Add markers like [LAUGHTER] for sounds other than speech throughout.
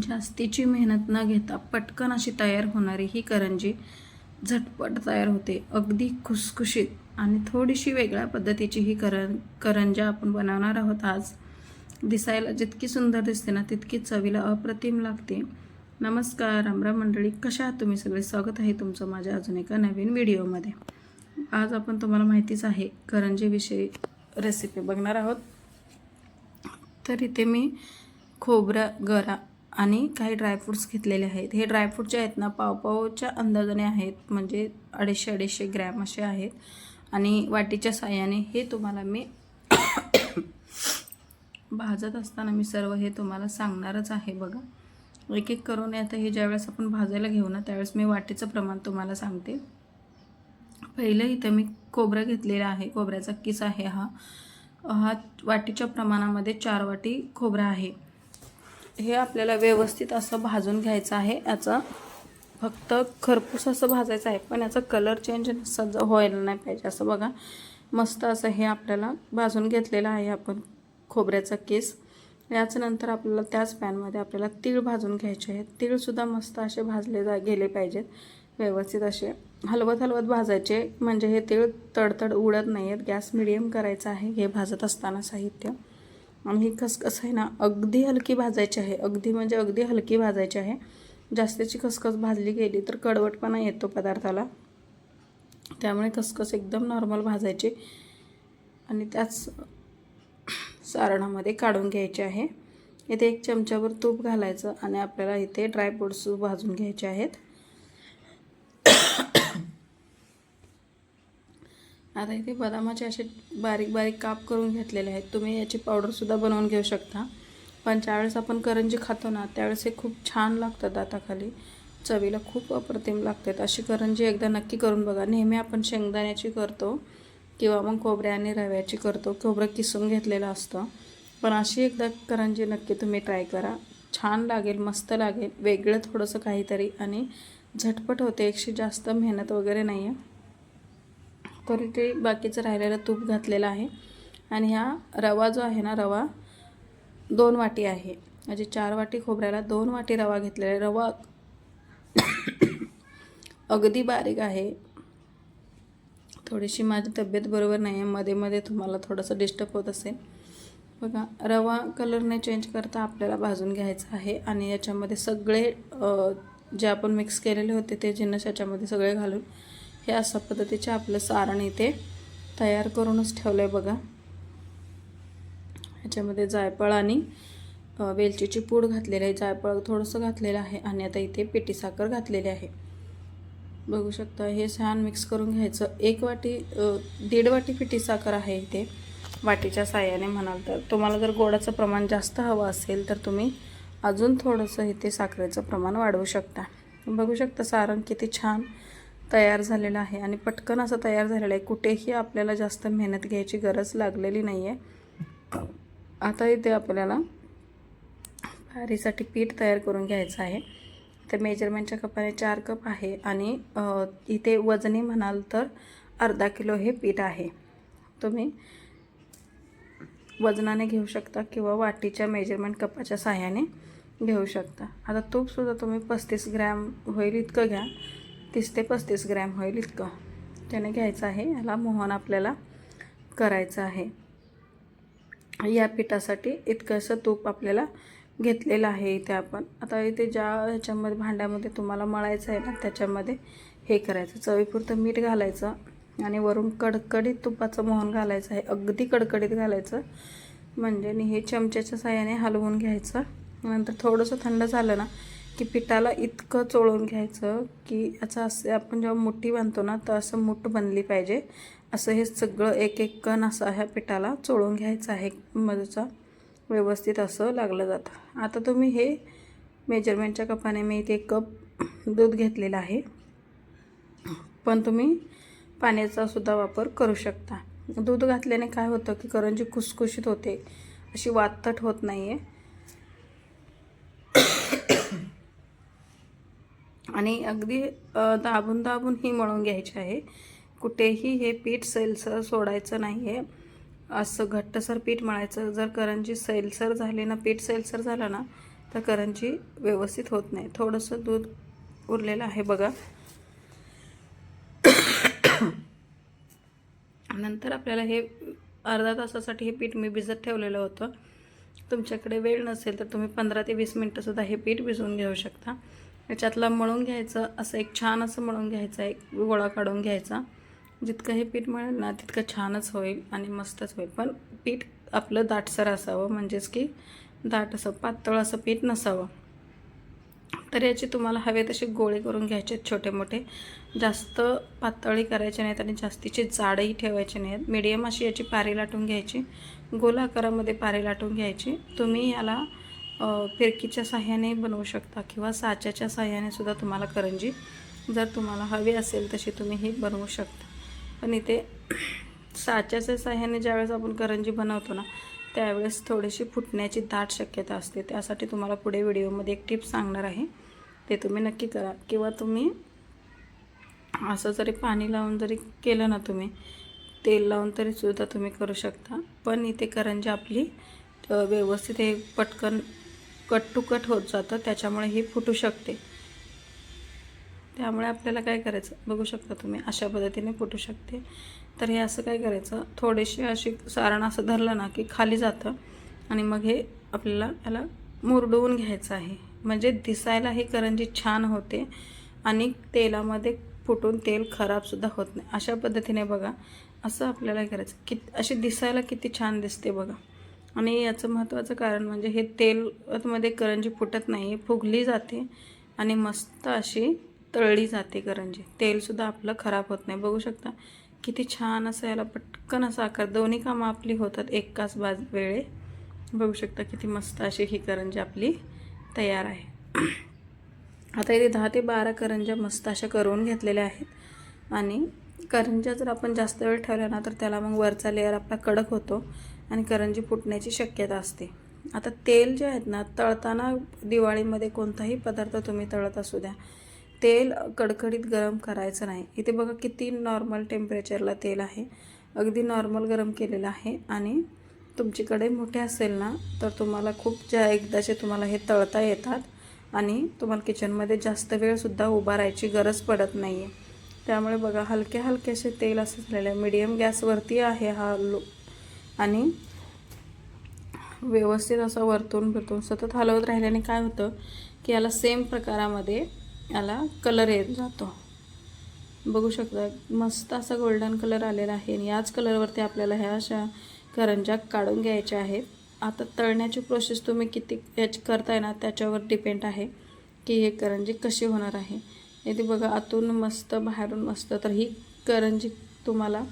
जास्तीची मेहनत न घेता पटकन अशी तयार होणारी ही करंजी झटपट तयार होते. अगदी खुसखुशीत आणि थोडीशी वेगळ्या पद्धतीची ही करं करंजा आपण बनवणार आहोत आज. दिसायला जितकी सुंदर दिसते ना तितकी चवीला अप्रतिम लागते. नमस्कार रामराम मंडळी. कशा आहात तुम्ही सगळे? स्वागत आहे तुमचं माझ्या अजून एका नवीन व्हिडिओमध्ये. आज आपण तुम्हाला माहितीच आहे करंजीविषयी रेसिपी बघणार आहोत. तर इथे मी खोबरा गरा आणि काही ड्रायफ्रूट्स घेतलेले आहेत. हे ड्रायफ्रूट जे आहेत ना पावपावच्या अंदाजाने आहेत. म्हणजे अडीचशे अडीचशे ग्रॅम असे आहेत. आणि वाटीच्या साह्याने हे तुम्हाला मी [COUGHS] भाजत असताना मी सर्व हे तुम्हाला सांगणारच आहे बघा. एक एक करून आता हे ज्यावेळेस आपण भाजायला घेऊ ना त्यावेळेस मी वाटीचं प्रमाण तुम्हाला सांगते. पहिलं इथं मी खोबरं घेतलेलं आहे. कोबऱ्याचा किस आहे हा. हा वाटीच्या प्रमाणामध्ये चार वाटी खोबरं आहे. हे आपल्याला व्यवस्थित असं भाजून घ्यायचं आहे. याचं फक्त खरपूस असं भाजायचं आहे पण याचा कलर चेंज सज व्हायला नाही पाहिजे. असं बघा. मस्त असं हे आपल्याला भाजून घेतलेलं आहे आपण खोबऱ्याचा केस. याच्यानंतर आपल्याला त्याच पॅनमध्ये आपल्याला तीळ भाजून घ्यायचे आहेत तीळसुद्धा मस्त असे भाजले जा गेले पाहिजेत. व्यवस्थित असे हलवत हलवत भाजायचे. म्हणजे हे तीळ तडतड उडत नाही आहेत गॅस मिडियम करायचा आहे. हे भाजत असताना साहित्य. आणि ही खसखस आहे ना अगदी हलकी भाजायची आहे. अगदी म्हणजे अगदी हलकी भाजायची आहे. जास्तीची खसखस भाजली गेली तर कडवटपणा येतो पदार्थाला. त्यामुळे खसखस एकदम नॉर्मल भाजायची आणि त्याच सारणामध्ये काढून घ्यायचे आहे. इथे एक चमच्यावर तूप घालायचं आणि आपल्याला इथे ड्रायफ्रूट्स भाजून घ्यायचे आहेत. आता इथे बदामाचे असे बारीक बारीक काप करून घेतलेले आहेत. तुम्ही याची पावडरसुद्धा बनवून घेऊ शकता. पण ज्यावेळेस आपण करंजी खातो ना त्यावेळेस हे खूप छान लागतात दाताखाली चवीला खूप अप्रतिम लागतात. अशी करंजी एकदा नक्की करून बघा. नेहमी आपण शेंगदाण्याची करतो किंवा मग खोबऱ्या आणि रव्याची करतो. खोबरं किसून घेतलेलं असतं. पण अशी एकदा करंजी नक्की तुम्ही ट्राय करा. छान लागेल मस्त लागेल. वेगळं थोडंसं काहीतरी आणि झटपट होते. एकशी जास्त मेहनत वगैरे नाही आहे तरी ते बाकीचं राहिलेलं तूप घातलेलं आहे. आणि हा रवा जो आहे ना रवा दोन वाटी आहे. म्हणजे चार वाटी खोबऱ्याला दोन वाटी रवा घेतलेला आहे. रवा अगदी बारीक आहे. थोडीशी माझी तब्येत बरोबर नाही आहे. मध्ये मध्ये तुम्हाला थोडंसं डिस्टर्ब होत असेल. बघा रवा कलरने चेंज करता आपल्याला भाजून घ्यायचा आहे. आणि याच्यामध्ये सगळे जे आपण मिक्स केलेले होते ते जिन्नस याच्यामध्ये सगळे घालून हे अशा पद्धतीचे आपलं सारण इथे तयार करूनच ठेवलं आहे बघा. ह्याच्यामध्ये जायफळ आणि वेलचीची पूड घातलेली आहे. जायफळ थोडंसं घातलेलं आहे आणि आता इथे पिठी साखर घातलेली आहे. बघू शकता हे छान मिक्स करून घ्यायचं. एक वाटी दीड वाटी पिठी साखर आहे इथे. वाटीच्या साह्याने म्हणाल तर. तुम्हाला जर गोडाचं प्रमाण जास्त हवं असेल तर तुम्ही अजून थोडंसं इथे साखरेचं प्रमाण वाढवू शकता. बघू शकता सारण किती छान तयार झालेलं आहे आणि पटकन असं तयार झालेलं आहे. कुठेही आपल्याला जास्त मेहनत घ्यायची गरज लागलेली नाही आहे आता इथे आपल्याला भारीसाठी पीठ तयार करून घ्यायचं आहे. तर मेजरमेंटच्या कपाने चार कप आहे आणि इथे वजनी म्हणाल तर अर्धा किलो हे पीठ आहे. तुम्ही वजनाने घेऊ शकता किंवा वाटीच्या मेजरमेंट कपाच्या साह्याने घेऊ शकता. आता तूपसुद्धा तुम्ही पस्तीस ग्रॅम होईल इतकं घ्या. तीस ते पस्तीस ग्रॅम होईल इतकं. त्याने घ्यायचं आहे. याला मोहन आपल्याला करायचं आहे. या पिठासाठी इतकंसं तूप आपल्याला घेतलेलं आहे इथे आपण. आता इथे ज्या ह्याच्यामध्ये भांड्यामध्ये तुम्हाला मळायचं आहे ना त्याच्यामध्ये हे करायचं. चवीपुरतं मीठ घालायचं आणि वरून कडकडीत तुपाचं मोहन घालायचं आहे. अगदी कडकडीत घालायचं. म्हणजे आणि हे चमच्याच्या साह्याने हलवून घ्यायचं. नंतर थोडंसं थंड झालं ना की पिठाला इतकं चोळून घ्यायचं की याचं असं आपण जेव्हा मुठी बांधतो ना तर असं मुठ बनली पाहिजे. असं हे सगळं एक एक कण असं ह्या पिठाला चोळून घ्यायचं आहे. मधूचा व्यवस्थित असं लागलं जातं. आता तुम्ही हे मेजरमेंटच्या कपाने मी इथे कप दूध घेतलेलं आहे. पण तुम्ही पाण्याचा सुद्धा वापर करू शकता. दूध घातल्याने काय होतं की करंजी खुसखुशीत होते. अशी वातट होत नाही आहे आणि अगदी दाबून दाबून ही मळून घ्यायची आहे. कुठेही हे पीठ सैलसर सोडायचं नाही आहे असं घट्टसर पीठ मळायचं. जर करंजी सैलसर झाली ना पीठ सैलसर झालं ना तर करंजी व्यवस्थित होत नाही. थोडंसं दूध उरलेलं आहे बघा. नंतर आपल्याला हे अर्धा तासासाठी हे पीठ मी भिजत ठेवलेलं होतं. तुमच्याकडे वेळ नसेल तर तुम्ही पंधरा ते वीस मिनटंसुद्धा हे पीठ भिजवून घेऊ शकता. याच्यातला मळून घ्यायचं असं एक छान असं मळून घ्यायचं एक गोळा काढून घ्यायचा. जितकं हे पीठ मिळेल ना तितकं छानच होईल आणि मस्तच होईल. पण पीठ आपलं दाटसर असावं म्हणजेच की दाट असं पातळ असं पीठ नसावं. तर याचे तुम्हाला हवे तसे गोळे करून घ्यायचे आहेत छोटे मोठे. जास्त पातळी करायचे नाहीत आणि जास्तीचे जाडही ठेवायचे नाहीत. मीडियम अशी याची पारी लाटून घ्यायची. गोल आकारामध्ये पारी लाटून घ्यायची. तुम्ही याला फिरकीच्या साह्याने बनवू शकता किंवा साच्याच्या साह्याने सुद्धा तुम्हाला करंजी जर तुम्हाला हवी असेल तशी तुम्ही ही बनवू शकता. पण इथे साच्याच्या साह्याने ज्यावेळेस आपण करंजी बनवतो ना त्यावेळेस थोडीशी फुटण्याची दाट शक्यता असते. त्यासाठी तुम्हाला पुढे व्हिडिओमध्ये एक टिप सांगणार आहे. ते तुम्ही नक्की करा. किंवा तुम्ही असं जरी पाणी लावून जरी केलं ना तुम्ही तेल लावून तरी सुद्धा तुम्ही करू शकता. पण इथे करंजी आपली व्यवस्थित हे पटकन कट टू कट होत जातं त्याच्यामुळे ही फुटू शकते. त्यामुळे आपल्याला काय करायचं? बघू शकता तुम्ही अशा पद्धतीने फुटू शकते. तर हे असं काय करायचं? थोडेशी अशी सारण असं धरलं ना की खाली जातं आणि मग हे आपल्याला याला मुरडवून घ्यायचं आहे. म्हणजे दिसायला ही करंजी छान होते आणि तेलामध्ये फुटून तेल खराबसुद्धा होत नाही. अशा पद्धतीने बघा असं आपल्याला करायचं. कित अशी दिसायला किती छान दिसते बघा. आणि याचं महत्त्वाचं कारण म्हणजे हे तेलमध्ये करंजी फुटत नाही फुगली जाते आणि मस्त अशी तळली जाते करंजी. तेलसुद्धा आपलं खराब होत नाही. बघू शकता किती छान असं याला पटकन असा आकार दोन्ही कामं आपली होतात एकाच बाज वेळे. बघू शकता किती मस्त अशी ही करंजी आपली तयार आहे. [CLEARS THROAT] आता इथे दहा ते बारा करंज्या मस्त अशा करून घेतलेल्या आहेत. आणि करंज्या जर आपण जास्त वेळ ठेवल्या ना तर त्याला मग वरचा लेअर आपला कडक होतो. आणि करंजी फुटण्याची शक्यता असते. आता तेल जे आहेत ना तळताना दिवाळीमध्ये कोणताही पदार्थ तुम्ही तळत असू द्या. तेल कडकडीत गरम करायचं नाही. इथे बघा किती नॉर्मल टेम्परेचरला तेल आहे. अगदी नॉर्मल गरम केलेलं आहे आणि तुमच्याकडे मोठे असेल ना तर तुम्हाला खूप ज्या एकदाचे तुम्हाला हे तळता येतात आणि तुम्हाला किचनमध्ये जास्त वेळसुद्धा उभा राहायची गरज पडत नाही आहे त्यामुळे बघा हलके हलकेसे तेल असं झालेलं आहे मीडियम गॅसवरती आहे हा लो आणि व्यवस्थित असं वरतून फिरतून सतत हलवत राहिल्याने काय होतं की याला सेम प्रकारामध्ये याला कलर येत जातो. बघू शकता मस्त असा गोल्डन कलर आलेला आहे आणि याच कलरवरती आपल्याला ह्या अशा करंज्या काढून घ्यायच्या आहेत. आता तळण्याची प्रोसेस तुम्ही किती याची करताय ना त्याच्यावर डिपेंड आहे की हे करंजी कशी होणार आहे. इथे बघा आतून मस्त बाहेरून मस्त तर ही करंजी तुम्हाला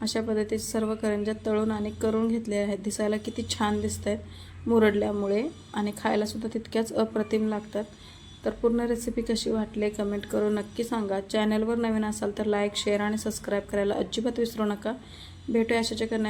अशा पद्धतीचे सर्व करंज्या तळून आणि करून घेतलेल्या आहेत. दिसायला किती छान दिसत आहेत मुरडल्यामुळे आणि खायलासुद्धा तितक्याच अप्रतिम लागतात. तर पूर्ण रेसिपी कशी वाटली कमेंट करून नक्की सांगा. चॅनलवर नवीन असाल तर लाईक शेअर आणि सबस्क्राईब करायला अजिबात विसरू नका. भेटूया अशाच्या करण्या